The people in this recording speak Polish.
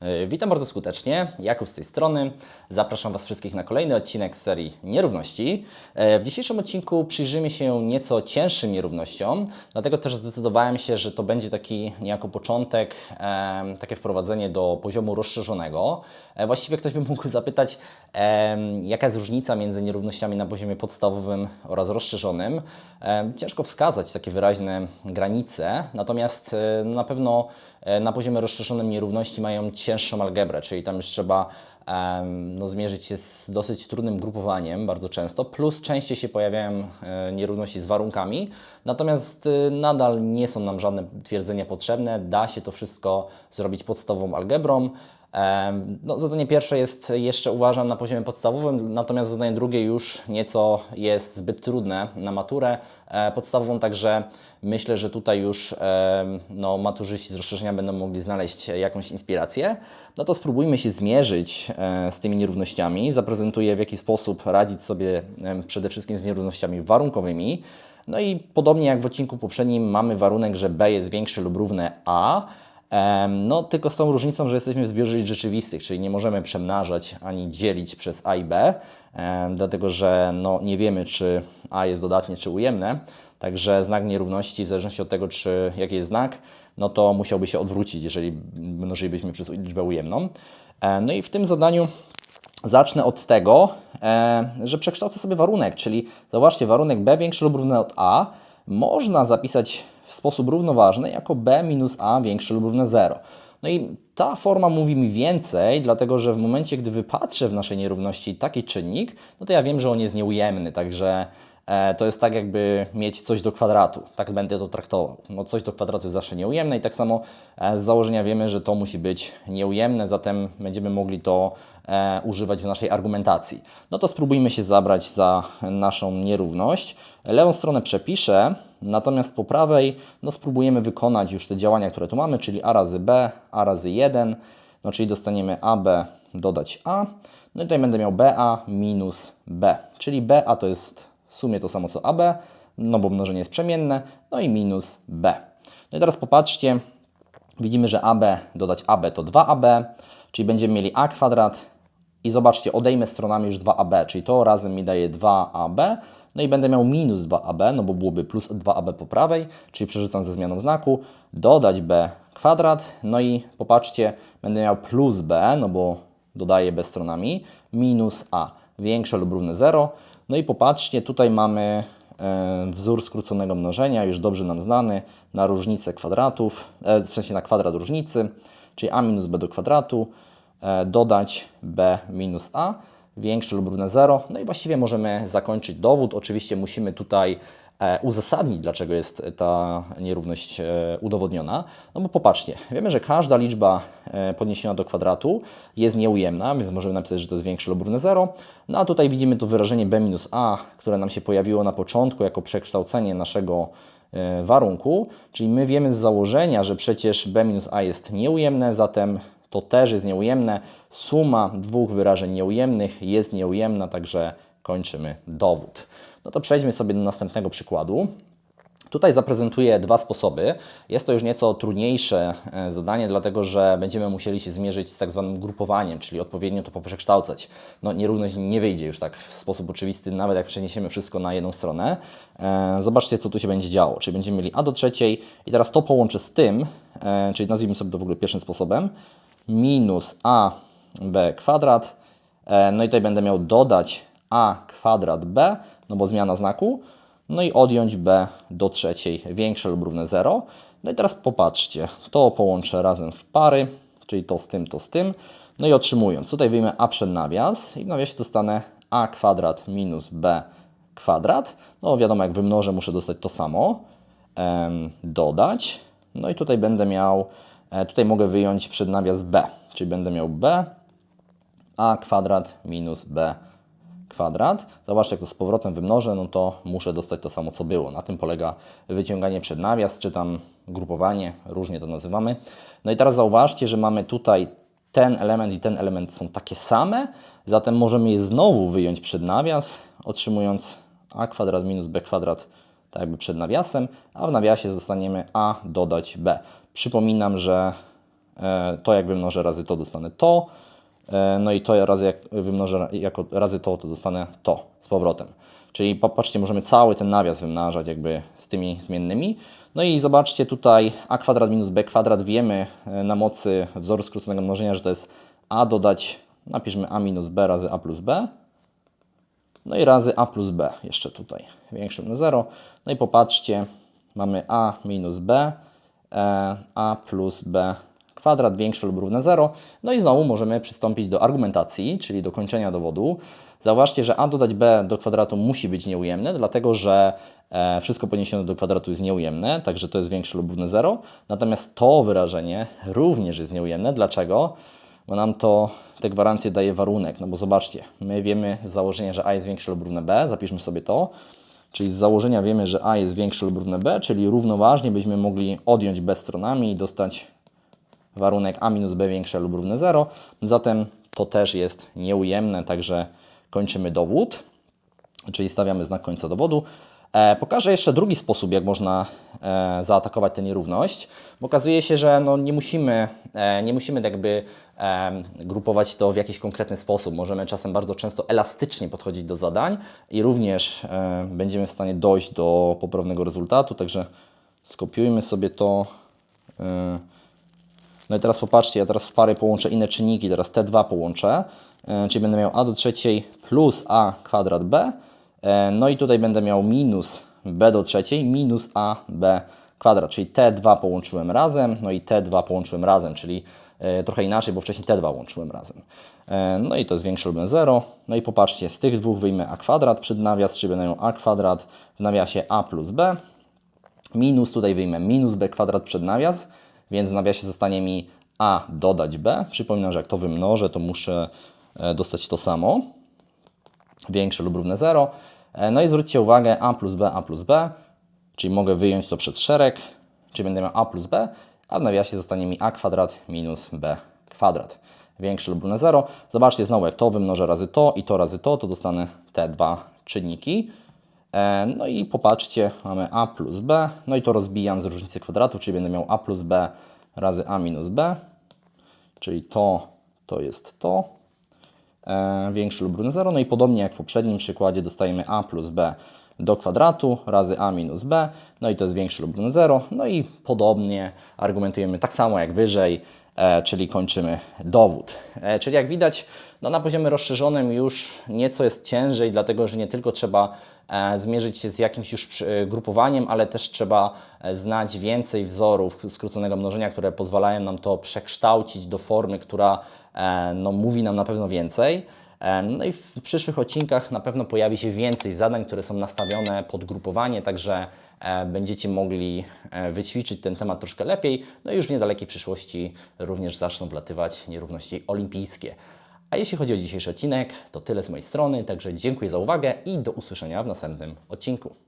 E, Witam bardzo skutecznie, Jakub z tej strony. Zapraszam Was wszystkich na kolejny odcinek serii Nierówności. E, W dzisiejszym odcinku przyjrzymy się nieco cięższym nierównościom, dlatego też zdecydowałem się, że to będzie taki niejako początek, takie wprowadzenie do poziomu rozszerzonego. E, Właściwie ktoś by mógł zapytać, jaka jest różnica między nierównościami na poziomie podstawowym oraz rozszerzonym. Ciężko wskazać takie wyraźne granice, natomiast na pewno na poziomie rozszerzonym nierówności mają cięższą algebrę, czyli tam już trzeba no, zmierzyć się z dosyć trudnym grupowaniem bardzo często, plus częściej się pojawiają e, nierówności z warunkami, natomiast e, nadal nie są nam żadne twierdzenia potrzebne, da się to wszystko zrobić podstawową algebrą. No, zadanie pierwsze jest jeszcze uważam na poziomie podstawowym, natomiast zadanie drugie już nieco jest zbyt trudne na maturę e, podstawową, także myślę, że tutaj już no, maturzyści z rozszerzenia będą mogli znaleźć jakąś inspirację. No to spróbujmy się zmierzyć e, z tymi nierównościami. Zaprezentuję w jaki sposób radzić sobie przede wszystkim z nierównościami warunkowymi. No i podobnie jak w odcinku poprzednim mamy warunek, że b jest większe lub równe a. No, tylko z tą różnicą, że jesteśmy w zbiorze liczb rzeczywistych, czyli nie możemy przemnażać ani dzielić przez a i b, dlatego że no, nie wiemy, czy a jest dodatnie, czy ujemne. Także znak nierówności, w zależności od tego, czy, jaki jest znak, no to musiałby się odwrócić, jeżeli mnożylibyśmy przez liczbę ujemną. No i w tym zadaniu Zacznę od tego, że przekształcę sobie warunek, czyli zobaczcie, warunek b większy lub równy od a można zapisać w sposób równoważny jako b minus a większe lub równe 0. No i ta forma mówi mi więcej, dlatego że w momencie, gdy wypatrzę w naszej nierówności taki czynnik, no to ja wiem, że on jest nieujemny, także e, to jest tak jakby mieć coś do kwadratu. Tak będę to traktował. No coś do kwadratu jest zawsze nieujemne i tak samo e, z założenia wiemy, że to musi być nieujemne, zatem będziemy mogli to e, używać w naszej argumentacji. No to spróbujmy się zabrać za naszą nierówność. Lewą stronę przepiszę, natomiast po prawej no spróbujemy wykonać już te działania, które tu mamy, czyli a razy b, a razy 1, no czyli dostaniemy ab dodać a, no i tutaj będę miał ba minus b, czyli ba to jest w sumie to samo co ab, no bo mnożenie jest przemienne, no i minus b. No i teraz popatrzcie, widzimy, że ab dodać ab to 2ab, czyli będziemy mieli a kwadrat i zobaczcie, odejmę stronami już 2ab, czyli to razem mi daje 2ab, no i będę miał minus 2ab, no bo byłoby plus 2ab po prawej, czyli przerzucam ze zmianą znaku, dodać b kwadrat, no i popatrzcie, będę miał plus b, no bo dodaję b stronami, minus a, większe lub równe 0, no i popatrzcie, tutaj mamy e, wzór skróconego mnożenia, już dobrze nam znany, na różnicę kwadratów, e, w sensie na kwadrat różnicy, czyli a minus b do kwadratu, dodać b minus a, większe lub równe 0. No i właściwie możemy zakończyć dowód. Oczywiście musimy tutaj e, uzasadnić, dlaczego jest ta nierówność e, udowodniona. No bo popatrzcie, wiemy, że każda liczba e, podniesiona do kwadratu jest nieujemna, więc możemy napisać, że to jest większe lub równe 0. No a tutaj widzimy to wyrażenie b minus a, które nam się pojawiło na początku jako przekształcenie naszego e, warunku, czyli my wiemy z założenia, że przecież b minus a jest nieujemne, zatem to też jest nieujemne. Suma dwóch wyrażeń nieujemnych jest nieujemna, także kończymy dowód. No to przejdźmy sobie do następnego przykładu. Tutaj zaprezentuję dwa sposoby. Jest to już nieco trudniejsze e, zadanie, dlatego że będziemy musieli się zmierzyć z tak zwanym grupowaniem, czyli odpowiednio to poprzekształcać. No, nierówność nie wyjdzie już tak w sposób oczywisty, nawet jak przeniesiemy wszystko na jedną stronę. E, Zobaczcie, co tu się będzie działo. Czyli będziemy mieli a do trzeciej i teraz to połączę z tym, e, czyli nazwijmy sobie to w ogóle pierwszym sposobem, minus a b kwadrat, e, no i tutaj będę miał dodać a kwadrat b, no bo zmiana znaku, no i odjąć b do trzeciej większe lub równe 0. No i teraz popatrzcie, to połączę razem w pary, czyli to z tym, to z tym. No i otrzymując, tutaj wyjmę a przed nawias i w nawiasie dostanę a kwadrat minus b kwadrat. No wiadomo, jak wymnożę, muszę dostać to samo. Dodać. No i tutaj będę miał, tutaj mogę wyjąć przed nawias b, czyli będę miał b a kwadrat minus b kwadrat. Zobaczcie, jak to z powrotem wymnożę, no to muszę dostać to samo, co było. Na tym polega wyciąganie przed nawias, czy tam grupowanie, różnie to nazywamy. No i teraz zauważcie, że mamy tutaj ten element i ten element są takie same, zatem możemy je znowu wyjąć przed nawias, otrzymując a kwadrat minus b kwadrat tak jakby przed nawiasem, a w nawiasie zostaniemy a dodać b. Przypominam, że E, to jak wymnożę razy to, dostanę to. E, no i to razy jak wymnożę jako razy to, to dostanę to z powrotem. Czyli popatrzcie, możemy cały ten nawias wymnażać jakby z tymi zmiennymi. No i zobaczcie tutaj a kwadrat minus b kwadrat. Wiemy e, na mocy wzoru skróconego mnożenia, że to jest a dodać, napiszmy a minus b razy a plus b. No i razy a plus b jeszcze tutaj, większe na 0. No i popatrzcie, mamy a minus b, a plus b kwadrat większe lub równe 0. No i znowu możemy przystąpić do argumentacji, czyli do kończenia dowodu. Zauważcie, że a dodać b do kwadratu musi być nieujemne, dlatego że e, wszystko podniesione do kwadratu jest nieujemne, także to jest większe lub równe 0. Natomiast to wyrażenie również jest nieujemne. Dlaczego? bo nam to te gwarancje daje warunek. No bo zobaczcie, my wiemy z założenia, że a jest większe lub równe b, zapiszmy sobie to. Czyli z założenia wiemy, że a jest większe lub równe b, czyli równoważnie byśmy mogli odjąć b stronami i dostać warunek a minus b większe lub równe 0. Zatem to też jest nieujemne, także kończymy dowód, czyli stawiamy znak końca dowodu. E, pokażę jeszcze drugi sposób, jak można e, zaatakować tę nierówność, bo okazuje się, że no, nie musimy, e, nie musimy jakby grupować to w jakiś konkretny sposób. Możemy czasem bardzo często elastycznie podchodzić do zadań i również będziemy w stanie dojść do poprawnego rezultatu, także skopiujmy sobie to. No i teraz popatrzcie, ja teraz w pary połączę inne czynniki, teraz te dwa połączę, czyli będę miał a do trzeciej plus a kwadrat b, no i tutaj będę miał minus b do trzeciej minus a b kwadrat, czyli te dwa połączyłem razem, no i te dwa połączyłem razem, czyli trochę inaczej, bo wcześniej te dwa łączyłem razem. E, No i to jest większe lub 0. No i popatrzcie, z tych dwóch wyjmę a kwadrat przed nawias, czyli będę a kwadrat w nawiasie a plus b, minus, tutaj wyjmę minus b kwadrat przed nawias, więc w nawiasie zostanie mi a dodać b. Przypominam, że jak to wymnożę, to muszę e, dostać to samo, większe lub równe 0. E, No i zwróćcie uwagę a plus b, a plus b, czyli mogę wyjąć to przed szereg, czyli będę miał a plus b, a w nawiasie zostanie mi a kwadrat minus b kwadrat. Większe lub równe 0. Zobaczcie znowu, jak to wymnożę razy to i to razy to, to dostanę te dwa czynniki. E, No i popatrzcie, mamy a plus b, no i to rozbijam z różnicy kwadratów, czyli będę miał a plus b razy a minus b, czyli to, to jest to, e, lub równe 0. No i podobnie jak w poprzednim przykładzie dostajemy a plus b do kwadratu razy a minus b, no i to jest większe lub równe 0. No i podobnie argumentujemy tak samo jak wyżej, e, czyli kończymy dowód. E, czyli jak widać, no na poziomie rozszerzonym już nieco jest ciężej, dlatego że nie tylko trzeba e, zmierzyć się z jakimś już e, grupowaniem, ale też trzeba e, znać więcej wzorów skróconego mnożenia, które pozwalają nam to przekształcić do formy, która no, mówi nam na pewno więcej. No i w przyszłych odcinkach na pewno pojawi się więcej zadań, które są nastawione pod grupowanie, także e, będziecie mogli e, wyćwiczyć ten temat troszkę lepiej. No i już w niedalekiej przyszłości również zaczną wlatywać nierówności olimpijskie. A jeśli chodzi o dzisiejszy odcinek, to tyle z mojej strony, także dziękuję za uwagę i do usłyszenia w następnym odcinku.